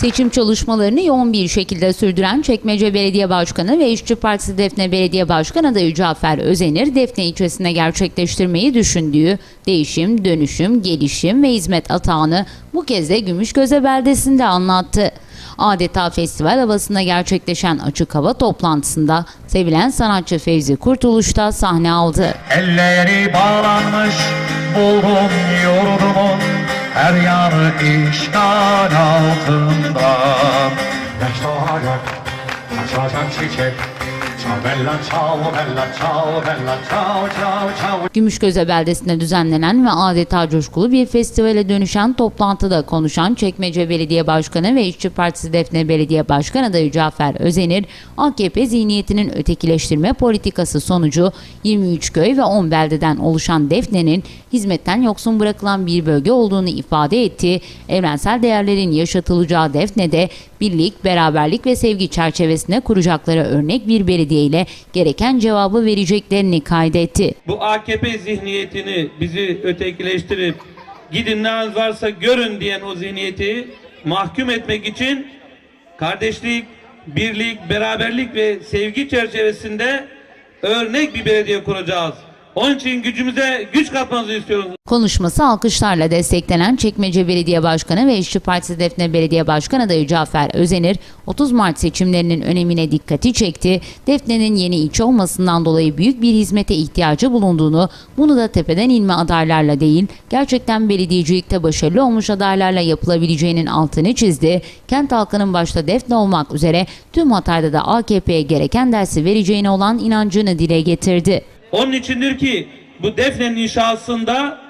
Seçim çalışmalarını yoğun bir şekilde sürdüren Çekmece Belediye Başkanı ve İşçi Partisi Defne Belediye Başkanı adayı Cafer Özenir, Defne ilçesinde gerçekleştirmeyi düşündüğü değişim, dönüşüm, gelişim ve hizmet atağını bu kez de Gümüşgöze beldesinde anlattı. Adeta festival havasında gerçekleşen açık hava toplantısında sevilen sanatçı Fevzi Kurtuluş da sahne aldı. Elleri bağlanmış buldum yurdumun her yanı işgal altında. Yaşlı hayat açacak çiçek Gümüşgöze beldesinde düzenlenen ve adeta coşkulu bir festivale dönüşen toplantıda konuşan Çekmece Belediye Başkanı ve İşçi Partisi Defne Belediye Başkan adayı Cafer Özenir, AKP zihniyetinin ötekileştirme politikası sonucu 23 köy ve 10 beldeden oluşan Defne'nin hizmetten yoksun bırakılan bir bölge olduğunu ifade etti. Evrensel değerlerin yaşatılacağı Defne'de birlik, beraberlik ve sevgi çerçevesinde kuracakları örnek bir belediye ile gereken cevabı vereceklerini kaydetti. bu AKP zihniyetini bizi ötekileştirip gidin ne haliniz varsa görün diyen o zihniyeti mahkum etmek için kardeşlik, birlik, beraberlik ve sevgi çerçevesinde örnek bir belediye kuracağız. Onun için gücümüze güç katmanızı istiyoruz. Konuşması alkışlarla desteklenen Çekmece Belediye Başkanı ve İşçi Partisi Defne Belediye Başkan adayı Cafer Özenir, 30 Mart seçimlerinin önemine dikkati çekti. Defne'nin yeni ilçe olmasından dolayı büyük bir hizmete ihtiyacı bulunduğunu, bunu da tepeden inme adaylarla değil, gerçekten belediyecilikte başarılı olmuş adaylarla yapılabileceğinin altını çizdi. Kent halkının başta Defne olmak üzere tüm Hatay'da da AKP'ye gereken dersi vereceğine olan inancını dile getirdi. Onun içindir ki bu Defne'nin inşasında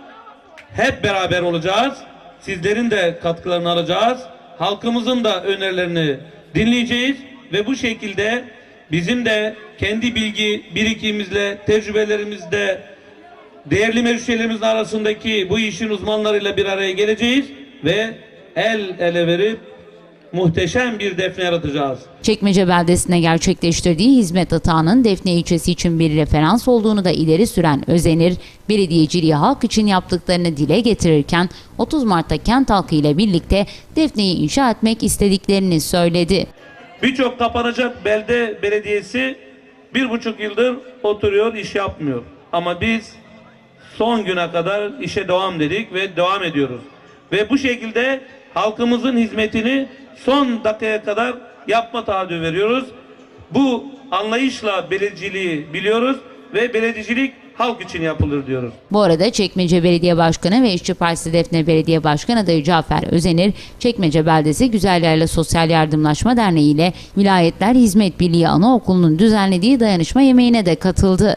hep beraber olacağız. Sizlerin de katkılarını alacağız. Halkımızın da önerilerini dinleyeceğiz ve bu şekilde bizim de kendi bilgi birikimimizle, tecrübelerimizle değerli meclislerimizin arasındaki bu işin uzmanlarıyla bir araya geleceğiz ve el ele verip muhteşem bir defne yaratacağız. Çekmece beldesinde gerçekleştirdiği hizmet atağının Defne ilçesi için bir referans olduğunu da ileri süren Özenir, belediyeciliği halk için yaptıklarını dile getirirken 30 Mart'ta kent halkı ile birlikte Defne'yi inşa etmek istediklerini söyledi. Birçok kapanacak belde belediyesi bir buçuk yıldır oturuyor, iş yapmıyor. Ama biz son güne kadar işe devam dedik ve devam ediyoruz. Ve bu şekilde halkımızın hizmetini son dakikaya kadar yapma taahhüdü veriyoruz. Bu anlayışla belediyeciliği biliyoruz ve belediyecilik halk için yapılır diyoruz. Bu arada Çekmece Belediye Başkanı ve İşçi Partisi Defne Belediye Başkan adayı Cafer Özenir, Çekmece Beldesi Güzellerle Sosyal Yardımlaşma Derneği ile Vilayetler Hizmet Birliği Anaokulu'nun düzenlediği dayanışma yemeğine de katıldı.